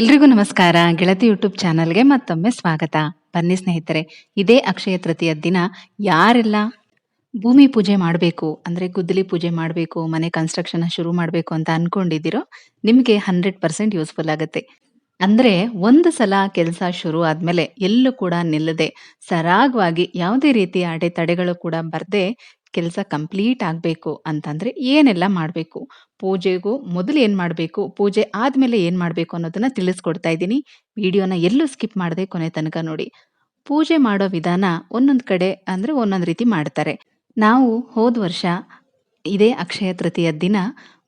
ಎಲ್ರಿಗೂ ನಮಸ್ಕಾರ. ಗೆಳತಿ ಯೂಟ್ಯೂಬ್ ಚಾನಲ್ಗೆ ಮತ್ತೊಮ್ಮೆ ಸ್ವಾಗತ. ಬನ್ನಿ ಸ್ನೇಹಿತರೆ, ಇದೇ ಅಕ್ಷಯ ತೃತೀಯ ದಿನ. ಯಾರೆಲ್ಲ ಭೂಮಿ ಪೂಜೆ ಮಾಡಬೇಕು, ಅಂದ್ರೆ ಗುದ್ದಲಿ ಪೂಜೆ ಮಾಡಬೇಕು, ಮನೆ ಕನ್ಸ್ಟ್ರಕ್ಷನ್ ಶುರು ಮಾಡಬೇಕು ಅಂತ ಅನ್ಕೊಂಡಿದ್ದೀರೋ, ನಿಮಗೆ ಹಂಡ್ರೆಡ್ ಪರ್ಸೆಂಟ್ ಯೂಸ್ಫುಲ್ ಆಗುತ್ತೆ. ಅಂದ್ರೆ ಒಂದು ಸಲ ಕೆಲಸ ಶುರು ಆದ್ಮೇಲೆ ಎಲ್ಲೂ ಕೂಡ ನಿಲ್ಲದೆ, ಸರಾಗವಾಗಿ ಯಾವುದೇ ರೀತಿಯ ಅಡೆತಡೆಗಳು ಕೂಡ ಬರ್ದೆ ಕೆಲಸ ಕಂಪ್ಲೀಟ್ ಆಗಬೇಕು ಅಂತಂದರೆ ಏನೆಲ್ಲ ಮಾಡಬೇಕು? ಪೂಜೆಗೂ ಮೊದಲು ಏನು ಮಾಡಬೇಕು? ಪೂಜೆ ಆದಮೇಲೆ ಏನು ಮಾಡಬೇಕು ಅನ್ನೋದನ್ನು ತಿಳಿಸ್ಕೊಡ್ತಾ ಇದ್ದೀನಿ. ವಿಡಿಯೋನ ಎಲ್ಲೂ ಸ್ಕಿಪ್ ಮಾಡದೆ ಕೊನೆ ತನಕ ನೋಡಿ. ಪೂಜೆ ಮಾಡೋ ವಿಧಾನ ಒಂದೊಂದು ಕಡೆ ಅಂದರೆ ಒಂದೊಂದು ರೀತಿ ಮಾಡ್ತಾರೆ. ನಾವು ಹೋದ ವರ್ಷ ಇದೇ ಅಕ್ಷಯ ತೃತೀಯ ದಿನ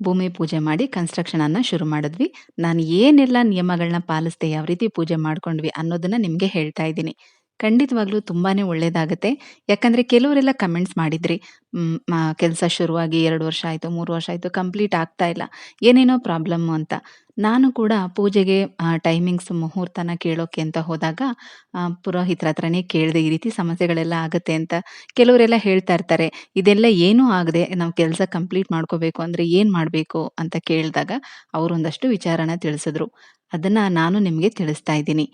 ಭೂಮಿ ಪೂಜೆ ಮಾಡಿ ಕನ್ಸ್ಟ್ರಕ್ಷನನ್ನು ಶುರು ಮಾಡಿದ್ವಿ. ನಾನು ಏನೆಲ್ಲ ನಿಯಮಗಳನ್ನ ಪಾಲಿಸ್ದೆ, ಯಾವ ರೀತಿ ಪೂಜೆ ಮಾಡ್ಕೊಂಡ್ವಿ ಅನ್ನೋದನ್ನ ನಿಮಗೆ ಹೇಳ್ತಾ ಇದ್ದೀನಿ. ಖಂಡಿತವಾಗ್ಲೂ ತುಂಬಾನೇ ಒಳ್ಳೆಯದಾಗುತ್ತೆ ಯಾಕಂದ್ರೆ ಕೆಲವರೆಲ್ಲ ಕಮೆಂಟ್ಸ್ ಮಾಡಿದ್ರಿ ಕೆಲಸ ಶುರುವಾಗಿ ಎರಡು ವರ್ಷ ಆಯಿತು, ಮೂರು ವರ್ಷ ಆಯಿತು ಕಂಪ್ಲೀಟ್ ಆಗ್ತಾ ಇಲ್ಲ, ಏನೇನೋ ಪ್ರಾಬ್ಲಮ್ ಅಂತ. ನಾನು ಕೂಡ ಪೂಜೆಗೆ ಟೈಮಿಂಗ್ಸ್ ಮುಹೂರ್ತನ ಕೇಳೋಕೆ ಅಂತ ಹೋದಾಗ ಪುರೋಹಿತ್ರ ಹತ್ರನೇ ಕೇಳಿದೆ ಈ ರೀತಿ ಸಮಸ್ಯೆಗಳೆಲ್ಲ ಆಗುತ್ತೆ ಅಂತ ಕೆಲವರೆಲ್ಲ ಹೇಳ್ತಾ ಇರ್ತಾರೆ. ಇದೆಲ್ಲ ಏನೂ ಆಗದೆ ನಾವು ಕೆಲಸ ಕಂಪ್ಲೀಟ್ ಮಾಡ್ಕೋಬೇಕು ಅಂದರೆ ಏನು ಮಾಡಬೇಕು? ಅಂತ ಕೇಳಿದಾಗ ಅವರೊಂದಷ್ಟು ವಿಚಾರನ ತಿಳಿಸಿದ್ರು. ಅದನ್ನು ನಾನು ನಿಮಗೆ ತಿಳಿಸ್ತಾ ಇದ್ದೀನಿ.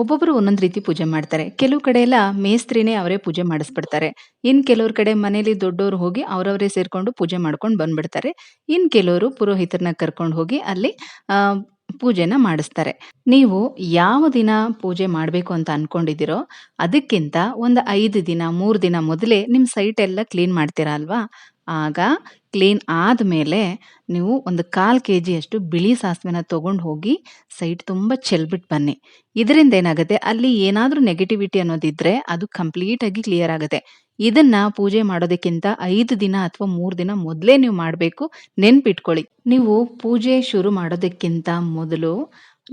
ಒಬ್ಬೊಬ್ರು ಒಂದೊಂದು ರೀತಿ ಪೂಜೆ ಮಾಡ್ತಾರೆ. ಕೆಲವು ಕಡೆ ಎಲ್ಲ ಮೇಸ್ತ್ರಿನೇ ಅವರೇ ಪೂಜೆ ಮಾಡಿಸ್ಬಿಡ್ತಾರೆ. ಇನ್ ಕೆಲವ್ರ ಕಡೆ ಮನೇಲಿ ದೊಡ್ಡವರು ಹೋಗಿ ಅವರವರೇ ಸೇರ್ಕೊಂಡು ಪೂಜೆ ಮಾಡ್ಕೊಂಡು ಬಂದ್ಬಿಡ್ತಾರೆ. ಇನ್ ಕೆಲವರು ಪುರೋಹಿತರನ್ನ ಕರ್ಕೊಂಡು ಹೋಗಿ ಅಲ್ಲಿ ಪೂಜೆನ ಮಾಡಿಸ್ತಾರೆ. ನೀವು ಯಾವ ದಿನ ಪೂಜೆ ಮಾಡಬೇಕು ಅಂತ ಅನ್ಕೊಂಡಿದ್ದೀರೋ ಅದಕ್ಕಿಂತ ಒಂದು ಐದು ದಿನ, ಮೂರು ದಿನ ಮೊದಲೇ ನಿಮ್ಮ ಸೈಟ್ ಎಲ್ಲ ಕ್ಲೀನ್ ಮಾಡ್ತೀರಾ ಅಲ್ವಾ? ಆಗ ಕ್ಲೀನ್ ಆದಮೇಲೆ ನೀವು ಒಂದು ಕಾಲು ಕೆ ಜಿಯಷ್ಟು ಬಿಳಿ ಸಾಸಿವೆನ ತೊಗೊಂಡು ಹೋಗಿ ಸೈಟ್ ತುಂಬ ಚೆಲ್ಬಿಟ್ಟು ಬನ್ನಿ. ಇದರಿಂದ ಏನಾಗುತ್ತೆ? ಅಲ್ಲಿ ಏನಾದರೂ ನೆಗೆಟಿವಿಟಿ ಅನ್ನೋದಿದ್ರೆ ಅದು ಕಂಪ್ಲೀಟಾಗಿ ಕ್ಲಿಯರ್ ಆಗುತ್ತೆ. ಇದನ್ನ ಪೂಜೆ ಮಾಡೋದಕ್ಕಿಂತ ಐದು ದಿನ ಅಥವಾ ಮೂರು ದಿನ ಮೊದಲೇ ನೀವು ಮಾಡಬೇಕು. ನೆನ್ಪಿಟ್ಕೊಳ್ಳಿ. ನೀವು ಪೂಜೆ ಶುರು ಮಾಡೋದಕ್ಕಿಂತ ಮೊದಲು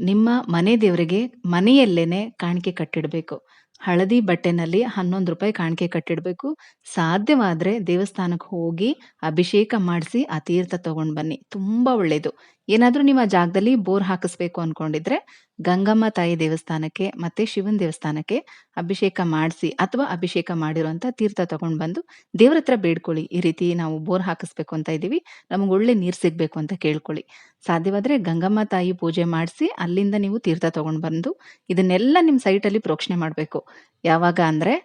ನಿಮ್ಮ ಮನೆ ದೇವರಿಗೆ ಮನೆಯಲ್ಲೇನೆ ಕಾಣಿಕೆ ಕಟ್ಟಿಡಬೇಕು. ಹಳದಿ ಬಟ್ಟೆನಲ್ಲಿ ಹನ್ನೊಂದು ರೂಪಾಯಿ ಕಾಣಿಕೆ ಕಟ್ಟಿಡಬೇಕು. ಸಾಧ್ಯವಾದರೆ ದೇವಸ್ಥಾನಕ್ಕೆ ಹೋಗಿ ಅಭಿಷೇಕ ಮಾಡಿಸಿ ಆ ತೀರ್ಥ ತಗೊಂಡ್ ಬನ್ನಿ. ತುಂಬಾ ಒಳ್ಳೇದು. ಏನಾದ್ರೂ ನಿಮ್ಮ ಜಾಗದಲ್ಲಿ ಬೋರ್ ಹಾಕಿಸ್ಬೇಕು ಅನ್ಕೊಂಡಿದ್ರೆ ಗಂಗಮ್ಮ ತಾಯಿ ದೇವಸ್ಥಾನಕ್ಕೆ ಮತ್ತೆ ಶಿವನ ದೇವಸ್ಥಾನಕ್ಕೆ ಅಭಿಷೇಕ ಮಾಡಿಸಿ ಅಥವಾ ಅಭಿಷೇಕ ಮಾಡಿರುವಂತ ತೀರ್ಥ ತಗೊಂಡ್ ಬಂದು ದೇವ್ರ ಹತ್ರ ಬೇಡ್ಕೊಳ್ಳಿ. ಈ ರೀತಿ ನಾವು ಬೋರ್ ಹಾಕಿಸ್ಬೇಕು ಅಂತ ಇದೀವಿ ನಮಗೆ ಒಳ್ಳೆ ನೀರ್ ಸಿಗ್ಬೇಕು ಅಂತ ಕೇಳ್ಕೊಳ್ಳಿ. ಸಾಧ್ಯವಾದ್ರೆ ಗಂಗಮ್ಮ ತಾಯಿ ಪೂಜೆ ಮಾಡಿಸಿ ಅಲ್ಲಿಂದ ನೀವು ತೀರ್ಥ ತಗೊಂಡ್ ಬಂದು ಇದನ್ನೆಲ್ಲ ನಿಮ್ ಸೈಟ್ ಅಲ್ಲಿ ಪ್ರೋಕ್ಷಣೆ ಮಾಡ್ಬೇಕು. ಯಾವಾಗ ಅಂದ್ರೆ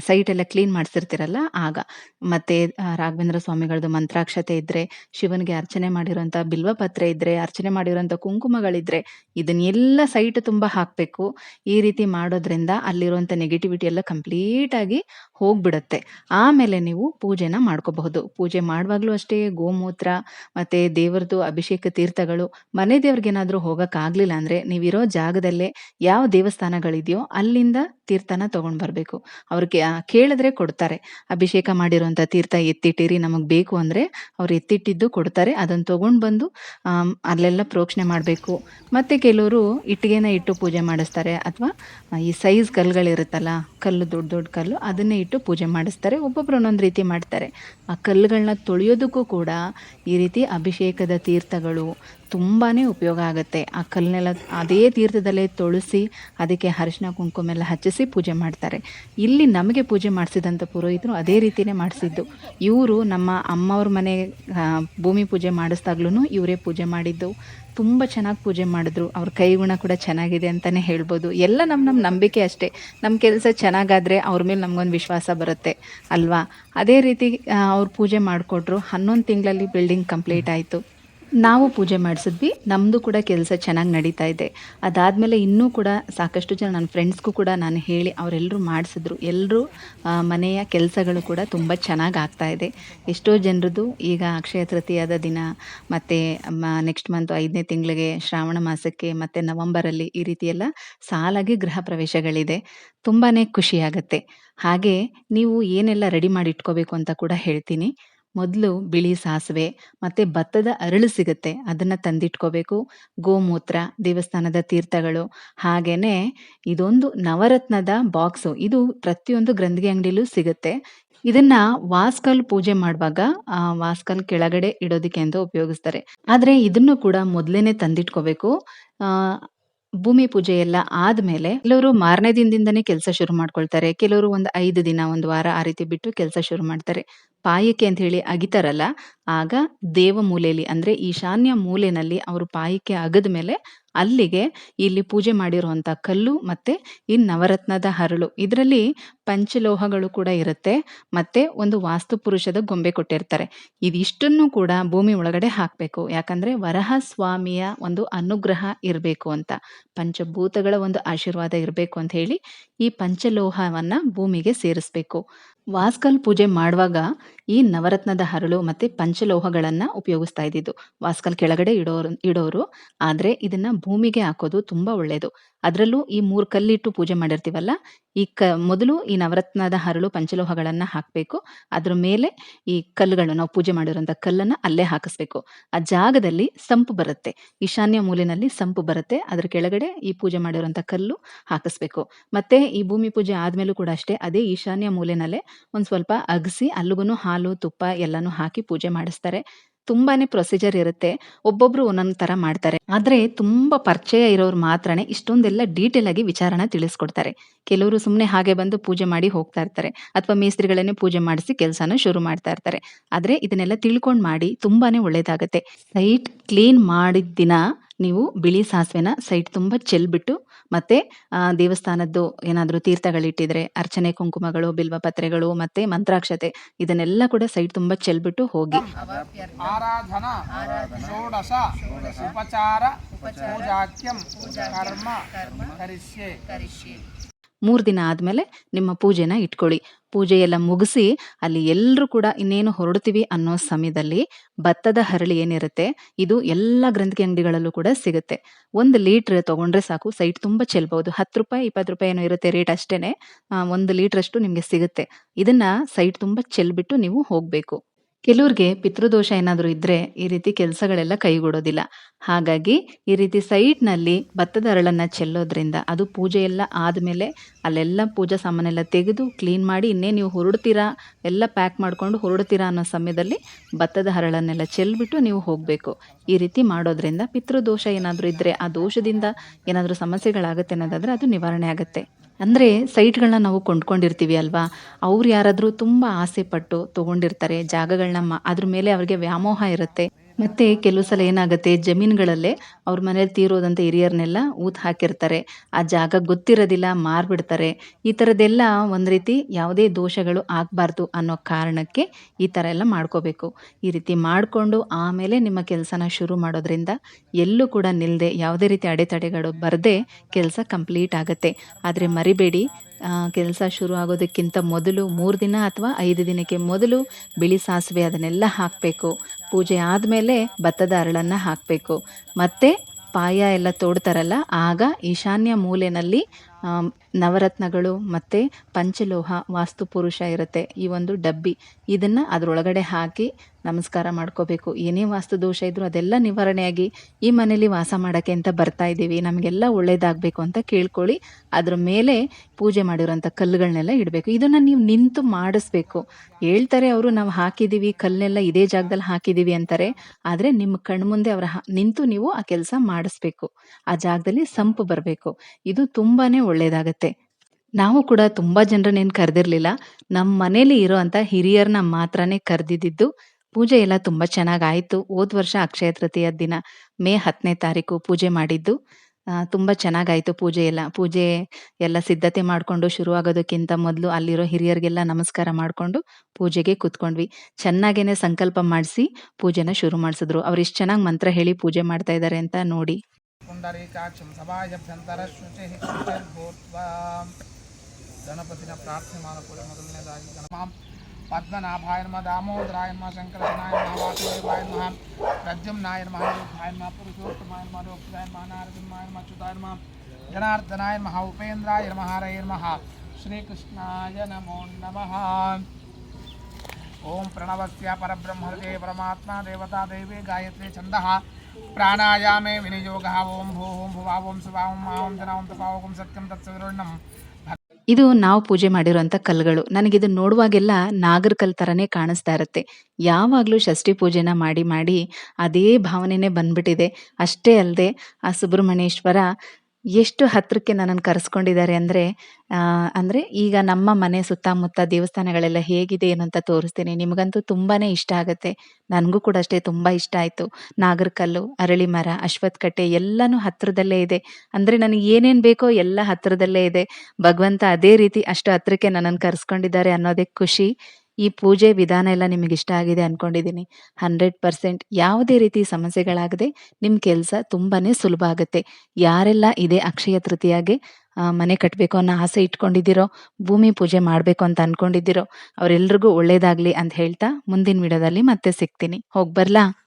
ಸೈಟ್ ಎಲ್ಲ ಕ್ಲೀನ್ ಮಾಡಿಸಿರ್ತೀರಲ್ಲ ಆಗ. ಮತ್ತೆ ರಾಘವೇಂದ್ರ ಸ್ವಾಮಿಗಳದ್ದು ಮಂತ್ರಾಕ್ಷತೆ ಇದ್ರೆ, ಶಿವನಿಗೆ ಅರ್ಚನೆ ಮಾಡಿರುವಂತ ಬಿಲ್ವಪತ್ರೆ ಇದ್ರೆ, ಅರ್ಚನೆ ಮಾಡಿರುವಂತ ಕುಂಕುಮಗಳಿದ್ರೆ ಇದನ್ನೆಲ್ಲ ಸೈಟ್ ತುಂಬಾ ಹಾಕ್ಬೇಕು. ಈ ರೀತಿ ಮಾಡೋದ್ರಿಂದ ಅಲ್ಲಿರುವಂತ ನೆಗೆಟಿವಿಟಿ ಎಲ್ಲ ಕಂಪ್ಲೀಟ್ ಆಗಿ ಹೋಗ್ಬಿಡತ್ತೆ. ಆಮೇಲೆ ನೀವು ಪೂಜೆನ ಮಾಡ್ಕೋಬಹುದು. ಪೂಜೆ ಮಾಡುವಾಗ್ಲೂ ಅಷ್ಟೇ ಗೋಮೂತ್ರ, ಮತ್ತೆ ದೇವರದು ಅಭಿಷೇಕ ತೀರ್ಥಗಳು. ಮನೆ ದೇವ್ರಿಗೆ ಏನಾದ್ರೂ ಹೋಗಕ್ ಆಗ್ಲಿಲ್ಲ ಅಂದ್ರೆ ನೀವಿರೋ ಜಾಗದಲ್ಲೇ ಯಾವ ದೇವಸ್ಥಾನಗಳಿದೆಯೋ ಅಲ್ಲಿಂದ ತೀರ್ಥನ ತಗೊಂಡ್ ಬರ್ಬೇಕು. ಅವ್ರಿಗೆ ಆ, ಕೇಳಿದ್ರೆ ಕೊಡ್ತಾರೆ. ಅಭಿಷೇಕ ಮಾಡಿರುವಂತ ತೀರ್ಥ ಎತ್ತಿಟ್ಟಿರಿ ನಮಗ್ ಬೇಕು ಅಂದ್ರೆ ಅವ್ರು ಎತ್ತಿಟ್ಟಿದ್ದು ಕೊಡ್ತಾರೆ. ಅದನ್ನ ತಗೊಂಡ್ ಬಂದು ಅಲ್ಲೆಲ್ಲ ಪ್ರೋಕ್ಷಣೆ ಮಾಡಬೇಕು. ಮತ್ತೆ ಕೆಲವರು ಇಟ್ಟಿಗೆನ ಇಟ್ಟು ಪೂಜೆ ಮಾಡಿಸ್ತಾರೆ. ಅಥವಾ ಈ ಸೈಜ್ ಕಲ್ಲುಗಳಿರುತ್ತಲ್ಲ ಕಲ್ಲು ದೊಡ್ಡ ದೊಡ್ಡ ಕಲ್ಲು ಅದನ್ನೇ ಇಟ್ಟು ಪೂಜೆ ಮಾಡಿಸ್ತಾರೆ. ಒಬ್ಬೊಬ್ರು ಒಂದೊಂದು ರೀತಿ ಮಾಡ್ತಾರೆ. ಆ ಕಲ್ಲುಗಳನ್ನ ತೊಳೆಯೋದಕ್ಕೂ ಕೂಡ ಈ ರೀತಿ ಅಭಿಷೇಕದ ತೀರ್ಥಗಳು ತುಂಬಾನೇ ಉಪಯೋಗ ಆಗುತ್ತೆ. ಆ ಕಲ್ಲನ್ನೆಲ್ಲ ಅದೇ ತೀರ್ಥದಲ್ಲೇ ತೊಳಸಿ, ಅದಕ್ಕೆ ಅರಿಶಿನ ಕುಂಕುಮ ಎಲ್ಲ ಹಚ್ಚಿಸಿ ಪೂಜೆ ಮಾಡ್ತಾರೆ. ಇಲ್ಲಿ ನಮಗೆ ಪೂಜೆ ಮಾಡಿಸಿದಂಥ ಪುರೋಹಿತರು ಅದೇ ರೀತಿನೇ ಮಾಡಿಸಿದ್ದು. ಇವರು ನಮ್ಮ ಅಮ್ಮವ್ರ ಮನೆ ಭೂಮಿ ಪೂಜೆ ಮಾಡಿಸ್ದಾಗ್ಲೂ ಇವರೇ ಪೂಜೆ ಮಾಡಿದ್ದು. ತುಂಬ ಚೆನ್ನಾಗಿ ಪೂಜೆ ಮಾಡಿದ್ರು. ಅವ್ರ ಕೈಗುಣ ಕೂಡ ಚೆನ್ನಾಗಿದೆ ಅಂತಲೇ ಹೇಳ್ಬೋದು. ಎಲ್ಲ ನಮ್ಮ ನಮ್ಮ ನಂಬಿಕೆ ಅಷ್ಟೇ. ನಮ್ಮ ಕೆಲಸ ಚೆನ್ನಾಗಾದರೆ ಅವ್ರ ಮೇಲೆ ನಮಗೊಂದು ವಿಶ್ವಾಸ ಬರುತ್ತೆ. ಅಲ್ವಾ? ಅದೇ ರೀತಿ ಅವ್ರು ಪೂಜೆ ಮಾಡಿಕೊಟ್ರು. ಹನ್ನೊಂದು ತಿಂಗಳಲ್ಲಿ ಬಿಲ್ಡಿಂಗ್ ಕಂಪ್ಲೀಟ್ ಆಯಿತು. ನಾವು ಪೂಜೆ ಮಾಡಿಸಿದ್ವಿ ನಮ್ಮದು ಕೂಡ ಕೆಲಸ ಚೆನ್ನಾಗಿ ನಡೀತಾ ಇದೆ. ಅದಾದಮೇಲೆ ಇನ್ನೂ ಕೂಡ ಸಾಕಷ್ಟು ಜನ ನನ್ನ ಫ್ರೆಂಡ್ಸ್ಗೂ ಕೂಡ ನಾನು ಹೇಳಿ ಅವರೆಲ್ಲರೂ ಮಾಡಿಸಿದ್ರು. ಎಲ್ಲರೂ ಮನೆಯ ಕೆಲಸಗಳು ಕೂಡ ತುಂಬ ಚೆನ್ನಾಗಿ ಆಗ್ತಾ ಇದೆ. ಎಷ್ಟೋ ಜನರದ್ದು ಈಗ ಅಕ್ಷಯ ತೃತೀಯದ ದಿನ, ಮತ್ತು ನೆಕ್ಸ್ಟ್ ಮಂತ್ ಐದನೇ ತಿಂಗಳಿಗೆ ಶ್ರಾವಣ ಮಾಸಕ್ಕೆ, ಮತ್ತು ನವಂಬರಲ್ಲಿ ಈ ರೀತಿಯೆಲ್ಲ ಸಾಲಾಗಿ ಗೃಹ ಪ್ರವೇಶಗಳಿದೆ. ತುಂಬಾ ಖುಷಿಯಾಗತ್ತೆ. ಹಾಗೆ ನೀವು ಏನೆಲ್ಲ ರೆಡಿ ಮಾಡಿ ಇಟ್ಕೋಬೇಕು ಅಂತ ಕೂಡ ಹೇಳ್ತೀನಿ. ಮೊದಲು ಬಿಳಿ ಸಾಸಿವೆ ಮತ್ತೆ ಭತ್ತದ ಅರಳು ಸಿಗುತ್ತೆ. ಅದನ್ನ ತಂದಿಟ್ಕೋಬೇಕು. ಗೋಮೂತ್ರ, ದೇವಸ್ಥಾನದ ತೀರ್ಥಗಳು, ಹಾಗೇನೆ ಇದೊಂದು ನವರತ್ನದ ಬಾಕ್ಸು. ಇದು ಪ್ರತಿಯೊಂದು ಗ್ರಂಥಿಗೆ ಅಂಗಡಿಲೂ ಸಿಗುತ್ತೆ. ಇದನ್ನ ವಾಸ್ಕಲ್ ಪೂಜೆ ಮಾಡುವಾಗ, ಆ ವಾಸ್ಕಲ್ ಕೆಳಗಡೆ ಇಡೋದಕ್ಕೆ ಅಂತ ಉಪಯೋಗಿಸ್ತಾರೆ. ಆದ್ರೆ ಇದನ್ನು ಕೂಡ ಮೊದಲೇನೆ ತಂದಿಟ್ಕೋಬೇಕು. ಆ ಭೂಮಿ ಪೂಜೆ ಎಲ್ಲ ಆದ್ಮೇಲೆ ಕೆಲವರು ಮಾರನೇ ದಿನದಿಂದನೇ ಕೆಲಸ ಶುರು ಮಾಡ್ಕೊಳ್ತಾರೆ. ಕೆಲವರು ಒಂದು ಐದು ದಿನ, ಒಂದು ವಾರ ಆ ರೀತಿ ಬಿಟ್ಟು ಕೆಲಸ ಶುರು ಮಾಡ್ತಾರೆ. ಪಾಯಕ್ಕೆ ಅಂತ ಹೇಳಿ ಅಗಿತಾರಲ್ಲ, ಆಗ ದೇವ ಮೂಲೆಯಲ್ಲಿ ಅಂದ್ರೆ ಈಶಾನ್ಯ ಮೂಲೆನಲ್ಲಿ ಅವರು ಪಾಯಿಕೆ ಅಗದ ಮೇಲೆ ಅಲ್ಲಿಗೆ ಇಲ್ಲಿ ಪೂಜೆ ಮಾಡಿರುವಂಥ ಕಲ್ಲು ಮತ್ತು ಈ ನವರತ್ನದ ಹರಳು. ಇದರಲ್ಲಿ ಪಂಚಲೋಹಗಳು ಕೂಡ ಇರುತ್ತೆ, ಮತ್ತು ಒಂದು ವಾಸ್ತು ಪುರುಷದ ಗೊಂಬೆ ಕೊಟ್ಟಿರ್ತಾರೆ. ಇದಿಷ್ಟನ್ನು ಕೂಡ ಭೂಮಿ ಒಳಗಡೆ ಹಾಕಬೇಕು. ಯಾಕಂದರೆ ವರಹ ಸ್ವಾಮಿಯ ಒಂದು ಅನುಗ್ರಹ ಇರಬೇಕು ಅಂತ, ಪಂಚಭೂತಗಳ ಒಂದು ಆಶೀರ್ವಾದ ಇರಬೇಕು ಅಂತ ಹೇಳಿ ಈ ಪಂಚಲೋಹವನ್ನು ಭೂಮಿಗೆ ಸೇರಿಸ್ಬೇಕು. ವಾಸ್ಕಲ್ ಪೂಜೆ ಮಾಡುವಾಗ ಈ ನವರತ್ನದ ಹರಳು ಮತ್ತು ಪಂಚಲೋಹಗಳನ್ನು ಉಪಯೋಗಿಸ್ತಾ ಇದ್ದಿದ್ದು. ವಾಸ್ಕಲ್ ಕೆಳಗಡೆ ಇಡೋರು ಇಡೋರು, ಆದರೆ ಇದನ್ನು ಭೂಮಿಗೆ ಹಾಕೋದು ತುಂಬ ಒಳ್ಳೆಯದು ಅದರಲ್ಲೂ ಈ ಮೂರು ಕಲ್ಲಿಟ್ಟು ಪೂಜೆ ಮಾಡಿರ್ತೀವಲ್ಲ, ಈ ಕ, ಮೊದಲು ಈ ನವರತ್ನದ ಹರಳು ಪಂಚಲೋಹಗಳನ್ನು ಹಾಕಬೇಕು. ಅದ್ರ ಮೇಲೆ ಈ ಕಲ್ಲುಗಳು, ನಾವು ಪೂಜೆ ಮಾಡಿರೋಂಥ ಕಲ್ಲನ್ನು ಅಲ್ಲೇ ಹಾಕಿಸ್ಬೇಕು. ಆ ಜಾಗದಲ್ಲಿ ಸಂಪು ಬರುತ್ತೆ. ಈಶಾನ್ಯ ಮೂಲೆಯಲ್ಲಿ ಸಂಪು ಬರುತ್ತೆ. ಅದ್ರ ಕೆಳಗಡೆ ಈ ಪೂಜೆ ಮಾಡಿರೋಂಥ ಕಲ್ಲು ಹಾಕಿಸ್ಬೇಕು. ಮತ್ತೆ ಈ ಭೂಮಿ ಪೂಜೆ ಆದಮೇಲೂ ಕೂಡ ಅಷ್ಟೇ, ಅದೇ ಈಶಾನ್ಯ ಮೂಲೆನಲ್ಲೇ ಒಂದು ಸ್ವಲ್ಪ ಅಗಸಿ ಅಲ್ಲಿಗೂ ಹಾಲು, ತುಪ್ಪ ಎಲ್ಲನೂ ಹಾಕಿ ಪೂಜೆ ಮಾಡಿಸ್ತಾರೆ. ತುಂಬಾನೇ ಪ್ರೊಸೀಜರ್ ಇರುತ್ತೆ. ಒಬ್ಬೊಬ್ರು ಒಂದೊಂದು ಥರ ಮಾಡ್ತಾರೆ. ಆದರೆ ತುಂಬ ಪರಿಚಯ ಇರೋರು ಮಾತ್ರನೇ ಇಷ್ಟೊಂದೆಲ್ಲ ಡೀಟೇಲ್ ಆಗಿ ವಿಚಾರನ ತಿಳಿಸ್ಕೊಡ್ತಾರೆ. ಕೆಲವರು ಸುಮ್ಮನೆ ಹಾಗೆ ಬಂದು ಪೂಜೆ ಮಾಡಿ ಹೋಗ್ತಾ ಇರ್ತಾರೆ. ಅಥವಾ ಮೇಸ್ತ್ರಿಗಳನ್ನೇ ಪೂಜೆ ಮಾಡಿಸಿ ಕೆಲಸನ ಶುರು ಮಾಡ್ತಾ ಇರ್ತಾರೆ. ಆದರೆ ಇದನ್ನೆಲ್ಲ ತಿಳ್ಕೊಂಡು ಮಾಡಿ ತುಂಬಾನೇ ಒಳ್ಳೇದಾಗುತ್ತೆ. ಸೈಟ್ ಕ್ಲೀನ್ ಮಾಡಿದ ದಿನ ನೀವು ಬಿಳಿ ಸಾಸಿವೆನ ಸೈಟ್ ತುಂಬ ಚೆಲ್ಬಿಟ್ಟು ಮತ್ತೆ ದೇವಸ್ಥಾನದ್ದು ಏನಾದರೂ ತೀರ್ಥಗಳಿಟ್ಟಿದ್ರೆ, ಅರ್ಚನೆ ಕುಂಕುಮಗಳು, ಬಿಲ್ವ ಪತ್ರೆಗಳು ಮತ್ತೆ ಮಂತ್ರಾಕ್ಷತೆ, ಇದನ್ನೆಲ್ಲ ಕೂಡ ಸೈಡ್ ತುಂಬ ಚೆಲ್ಬಿಟ್ಟು ಹೋಗಿ. ಆರಾಧನಾ ಉಪಚಾರ ಮೂರು ದಿನ ಆದಮೇಲೆ ನಿಮ್ಮ ಪೂಜೆನ ಇಟ್ಕೊಳ್ಳಿ. ಪೂಜೆಯೆಲ್ಲ ಮುಗಿಸಿ ಅಲ್ಲಿ ಎಲ್ಲರೂ ಕೂಡ ಇನ್ನೇನು ಹೊರಡ್ತೀವಿ ಅನ್ನೋ ಸಮಯದಲ್ಲಿ ಭತ್ತದ ಹರಳಿ ಏನಿರುತ್ತೆ ಇದು ಎಲ್ಲ ಗ್ರಂಥಿಕೆ ಅಂಗಡಿಗಳಲ್ಲೂ ಕೂಡ ಸಿಗುತ್ತೆ. ಒಂದು ಲೀಟ್ರ್ ತೊಗೊಂಡ್ರೆ ಸಾಕು ಸೈಟ್ ತುಂಬ ಚೆಲ್ಬಹುದು. ಹತ್ತು ರೂಪಾಯಿ ಇಪ್ಪತ್ತು ರೂಪಾಯಿ ಏನೋ ಇರುತ್ತೆ ರೇಟ್ ಅಷ್ಟೇನೆ. ಆ, ಒಂದು ಲೀಟ್ರಷ್ಟು ನಿಮಗೆ ಸಿಗುತ್ತೆ. ಇದನ್ನ ಸೈಟ್ ತುಂಬ ಚೆಲ್ಬಿಟ್ಟು ನೀವು ಹೋಗಬೇಕು. ಕೆಲವ್ರಿಗೆ ಪಿತೃದೋಷ ಏನಾದರೂ ಇದ್ರೆ ಈ ರೀತಿ ಕೆಲಸಗಳೆಲ್ಲ ಕೈಗೂಡೋದಿಲ್ಲ. ಹಾಗಾಗಿ ಈ ರೀತಿ ಸೈಟ್ನಲ್ಲಿ ಭತ್ತದ ಅರಳನ್ನು ಚೆಲ್ಲೋದ್ರಿಂದ ಅದು ಪೂಜೆ ಎಲ್ಲ ಆದಮೇಲೆ ಅಲ್ಲೆಲ್ಲ ಪೂಜಾ ಸಾಮಾನೆಲ್ಲ ತೆಗೆದು ಕ್ಲೀನ್ ಮಾಡಿ ಇನ್ನೇ ನೀವು ಹೊರಡ್ತೀರಾ, ಎಲ್ಲ ಪ್ಯಾಕ್ ಮಾಡಿಕೊಂಡು ಹೊರಡ್ತೀರಾ ಅನ್ನೋ ಸಮಯದಲ್ಲಿ ಭತ್ತದ ಹರಳನ್ನೆಲ್ಲ ಚೆಲ್ಬಿಟ್ಟು ನೀವು ಹೋಗಬೇಕು. ಈ ರೀತಿ ಮಾಡೋದ್ರಿಂದ ಪಿತೃದೋಷ ಏನಾದರೂ ಇದ್ದರೆ ಆ ದೋಷದಿಂದ ಏನಾದರೂ ಸಮಸ್ಯೆಗಳಾಗುತ್ತೆ ಅನ್ನೋದಾದರೆ ಅದು ನಿವಾರಣೆ ಆಗುತ್ತೆ. ಅಂದರೆ ಸೈಟ್ಗಳನ್ನ ನಾವು ಕೊಂಡ್ಕೊಂಡಿರ್ತೀವಿ ಅಲ್ವಾ? ಅವ್ರು ಯಾರಾದರೂ ತುಂಬ ಆಸೆ ಪಟ್ಟು ತೊಗೊಂಡಿರ್ತಾರೆ ಜಾಗಗಳನ್ನ ಮಾ, ಅದ್ರ ಮೇಲೆ ಅವ್ರಿಗೆ ವ್ಯಾಮೋಹ ಇರುತ್ತೆ. ಮತ್ತು ಕೆಲವು ಸಲ ಏನಾಗುತ್ತೆ, ಜಮೀನುಗಳಲ್ಲೇ ಅವ್ರ ಮನೇಲಿ ತೀರೋದಂಥ ಹಿರಿಯರನ್ನೆಲ್ಲ ಊತ್ ಹಾಕಿರ್ತಾರೆ. ಆ ಜಾಗ ಗೊತ್ತಿರೋದಿಲ್ಲ, ಮಾರ್ಬಿಡ್ತಾರೆ. ಈ ಥರದ್ದೆಲ್ಲ ಒಂದು ರೀತಿ ಯಾವುದೇ ದೋಷಗಳು ಆಗಬಾರ್ದು ಅನ್ನೋ ಕಾರಣಕ್ಕೆ ಈ ಥರ ಎಲ್ಲ ಮಾಡ್ಕೋಬೇಕು. ಈ ರೀತಿ ಮಾಡಿಕೊಂಡು ಆಮೇಲೆ ನಿಮ್ಮ ಕೆಲಸನ ಶುರು ಮಾಡೋದ್ರಿಂದ ಎಲ್ಲೂ ಕೂಡ ನಿಲ್ಲದೆ ಯಾವುದೇ ರೀತಿ ಅಡೆತಡೆಗಳು ಬರದೆ ಕೆಲಸ ಕಂಪ್ಲೀಟ್ ಆಗುತ್ತೆ. ಆದರೆ ಮರಿಬೇಡಿ. ಕೆಲಸ ಶುರು ಆಗೋದಕ್ಕಿಂತ ಮೊದಲು ಮೂರು ದಿನ ಅಥವಾ ಐದು ದಿನಕ್ಕೆ ಮೊದಲು ಬಿಳಿ ಸಾಸಿವೆ ಅದನ್ನೆಲ್ಲ ಹಾಕಬೇಕು. ಪೂಜೆ ಆದಮೇಲೆ ಭತ್ತದ ಅರಳನ್ನು ಹಾಕಬೇಕು. ಮತ್ತು ಪಾಯ ಎಲ್ಲ ತೋಡ್ತಾರಲ್ಲ ಆಗ ಈಶಾನ್ಯ ಮೂಲೆಯಲ್ಲಿ ಆಮ್, ನವರತ್ನಗಳು ಮತ್ತು ಪಂಚಲೋಹ ವಾಸ್ತು ಪುರುಷ ಇರುತ್ತೆ. ಈ ಒಂದು ಡಬ್ಬಿ. ಇದನ್ನು ಅದರೊಳಗಡೆ ಹಾಕಿ ನಮಸ್ಕಾರ ಮಾಡ್ಕೋಬೇಕು. ಏನೇ ವಾಸ್ತು ದೋಷ ಇದ್ರೂ ಅದೆಲ್ಲ ನಿವಾರಣೆಯಾಗಿ ಈ ಮನೇಲಿ ವಾಸ ಮಾಡೋಕ್ಕೆ ಅಂತ ಬರ್ತಾ ಇದ್ದೀವಿ. ನಮಗೆಲ್ಲ ಒಳ್ಳೇದಾಗಬೇಕು ಅಂತ ಕೇಳ್ಕೊಳ್ಳಿ. ಅದ್ರ ಮೇಲೆ ಪೂಜೆ ಮಾಡಿರೋಂಥ ಕಲ್ಲುಗಳನ್ನೆಲ್ಲ ಇಡಬೇಕು. ಇದನ್ನು ನೀವು ನಿಂತು ಮಾಡಿಸ್ಬೇಕು. ಹೇಳ್ತಾರೆ ಅವರು, ನಾವು ಹಾಕಿದ್ದೀವಿ ಕಲ್ಲನ್ನೆಲ್ಲ ಇದೇ ಜಾಗದಲ್ಲಿ ಹಾಕಿದ್ದೀವಿ ಅಂತಾರೆ. ಆದರೆ ನಿಮ್ಮ ಕಣ್ಮುಂದೆ ಅವರ ನಿಂತು ನೀವು ಆ ಕೆಲಸ ಮಾಡಿಸ್ಬೇಕು. ಆ ಜಾಗದಲ್ಲಿ ಸಂಪು ಬರಬೇಕು. ಇದು ತುಂಬಾ ಒಳ್ಳೆಯದಾಗತ್ತೆ ನಾವು ಕೂಡ ತುಂಬಾ ಜನರನ್ನೇನು ಕರೆದಿರ್ಲಿಲ್ಲ. ನಮ್ಮ ಮನೇಲಿ ಇರೋವಂಥ ಹಿರಿಯರನ್ನ ಮಾತ್ರನೇ ಕರೆದಿದ್ದು ಪೂಜೆ ಎಲ್ಲ ತುಂಬಾ ಚೆನ್ನಾಗಾಯಿತು. ಹೋದ ವರ್ಷ ಅಕ್ಷಯ ತೃತೀಯ ದಿನ ಮೇ ಹತ್ತನೇ ತಾರೀಕು ಪೂಜೆ ಮಾಡಿದ್ದು. ತುಂಬಾ ಚೆನ್ನಾಗಾಯಿತು ಪೂಜೆ ಎಲ್ಲ. ಪೂಜೆ ಎಲ್ಲ ಸಿದ್ಧತೆ ಮಾಡಿಕೊಂಡು ಶುರುವಾಗೋದಕ್ಕಿಂತ ಮೊದಲು ಅಲ್ಲಿರೋ ಹಿರಿಯರಿಗೆಲ್ಲ ನಮಸ್ಕಾರ ಮಾಡಿಕೊಂಡು ಪೂಜೆಗೆ ಕೂತ್ಕೊಂಡ್ವಿ. ಚೆನ್ನಾಗೇನೆ ಸಂಕಲ್ಪ ಮಾಡಿಸಿ ಪೂಜೆನ ಶುರು ಮಾಡಿಸಿದ್ರು. ಅವ್ರು ಇಷ್ಟು ಚೆನ್ನಾಗಿ ಮಂತ್ರ ಹೇಳಿ ಪೂಜೆ ಮಾಡ್ತಾ ಇದ್ದಾರೆ ಅಂತ ನೋಡಿ ಪುಂಡರೀಕಾಕ್ಷಂ ಸಭಾಯಭ್ಯಂತರ ಶುಚಿ ಶುಚಿರ್ಭೂತ್ವಾ ಗಣಪತಿನ ಪ್ರಾರ್ಥನೆ ಮಾಡಿಕೊಳ್ಳಿ ಮೊದಲನೇದಾಗಿ ಗಣಮಾಂ ಪದ್ಮನಾಭಾಯ ನಮ ದಾಮೋದರಾಯ ನಮ ಶಂಕರನಾಯ ನಮ ವಾಸುದೇವಾಯ ನಮ ಪ್ರದ್ಯುಮ್ನಾಯ ನಮ ರುದ್ರಾಯ ನಮ ಪುರುಷೋತ್ತಮಾಯ ನಮ ರೋಕ್ಷಾಯ ನಮ ನಾರಸಿಂಹಾಯ ನಮ ಅಚ್ಯುತಾಯ ನಮ ಜನಾರ್ದನಾಯ ನಮಃ ಉಪೇಂದ್ರಾಯ ನಮಃ ಹರೇ ನಮಃ ಶ್ರೀಕೃಷ್ಣಾಯ ನಮೋ ನಮಃ ಓಂ ಪ್ರಣವಸ್ಯ ಪರಬ್ರಹ್ಮದೇ ಪರಮಾತ್ಮ ದೇವತಾ ದೇವಿ ಗಾಯತ್ರಿ ಛಂದಃ ಪ್ರಾಣಾಯಾಮೇ ವಿನಿಯೋಗ ಓಂ ಭೂ ಓಂ ಭುವಾ ಓಂ ಸುವಾ ಓಂ ಮಾ ಓಂ ಜನ ಓಂ ತಪಾ ಓಂ ಸತ್ಯಂ ತತ್ಸವಿರುಣ್ಣಂ ಇದು ನಾವು ಪೂಜೆ ಮಾಡಿರುವಂಥ ಕಲ್ಲುಗಳು. ನನಗಿದು ನೋಡುವಾಗೆಲ್ಲ ನಾಗರ ಕಲ್ ಥರನೇ ಕಾಣಿಸ್ತಾ ಇರುತ್ತೆ. ಯಾವಾಗಲೂ ಷಷ್ಠಿ ಪೂಜೆನ ಮಾಡಿ ಮಾಡಿ ಅದೇ ಭಾವನೆನೇ ಬಂದ್ಬಿಟ್ಟಿದೆ. ಅಷ್ಟೇ ಅಲ್ಲದೆ ಆ ಸುಬ್ರಹ್ಮಣ್ಯೇಶ್ವರ ಎಷ್ಟು ಹತ್ರಕ್ಕೆ ನನ್ನನ್ನು ಕರೆಸ್ಕೊಂಡಿದ್ದಾರೆ ಅಂದರೆ ಅಂದರೆ ಈಗ ನಮ್ಮ ಮನೆ ಸುತ್ತಮುತ್ತ ದೇವಸ್ಥಾನಗಳೆಲ್ಲ ಹೇಗಿದೆ ಏನು ಅಂತ ತೋರಿಸ್ತೀನಿ. ನಿಮಗಂತೂ ತುಂಬಾ ಇಷ್ಟ ಆಗುತ್ತೆ. ನನಗೂ ಕೂಡ ಅಷ್ಟೇ ತುಂಬ ಇಷ್ಟ ಆಯಿತು. ನಾಗರಕಲ್ಲು ಅರಳಿ ಮರ ಅಶ್ವತ್ಥಕಟ್ಟೆ ಎಲ್ಲನೂ ಹತ್ತಿರದಲ್ಲೇ ಇದೆ. ಅಂದರೆ ನನಗೆ ಏನೇನು ಬೇಕೋ ಎಲ್ಲ ಹತ್ತಿರದಲ್ಲೇ ಇದೆ. ಭಗವಂತ ಅದೇ ರೀತಿ ಅಷ್ಟು ಹತ್ರಕ್ಕೆ ನನ್ನನ್ನು ಕರೆಸ್ಕೊಂಡಿದ್ದಾರೆ ಅನ್ನೋದೇ ಖುಷಿ. ಈ ಪೂಜೆ ವಿಧಾನ ಎಲ್ಲ ನಿಮಗೆ ಇಷ್ಟ ಆಗಿದೆ ಅನ್ಕೊಂಡಿದ್ದೀನಿ ಹಂಡ್ರೆಡ್ ಪರ್ಸೆಂಟ್ ಯಾವುದೇ ರೀತಿ ಸಮಸ್ಯೆಗಳಾಗದೆ ನಿಮ್ಮ ಕೆಲಸ ತುಂಬಾ ಸುಲಭ ಆಗುತ್ತೆ. ಯಾರೆಲ್ಲ ಇದೇ ಅಕ್ಷಯ ತೃತೀಯಾಗೆ ಮನೆ ಕಟ್ಟಬೇಕು ಅನ್ನೋ ಆಸೆ ಇಟ್ಕೊಂಡಿದ್ದೀರೋ, ಭೂಮಿ ಪೂಜೆ ಮಾಡಬೇಕು ಅಂತ ಅನ್ಕೊಂಡಿದ್ದೀರೋ, ಅವರೆಲ್ರಿಗೂ ಒಳ್ಳೇದಾಗ್ಲಿ ಅಂತ ಹೇಳ್ತಾ ಮುಂದಿನ ವಿಡಿಯೋದಲ್ಲಿ ಮತ್ತೆ ಸಿಗ್ತೀನಿ. ಹೋಗ್ಬರ್ಲಾ ಬರಲಾ?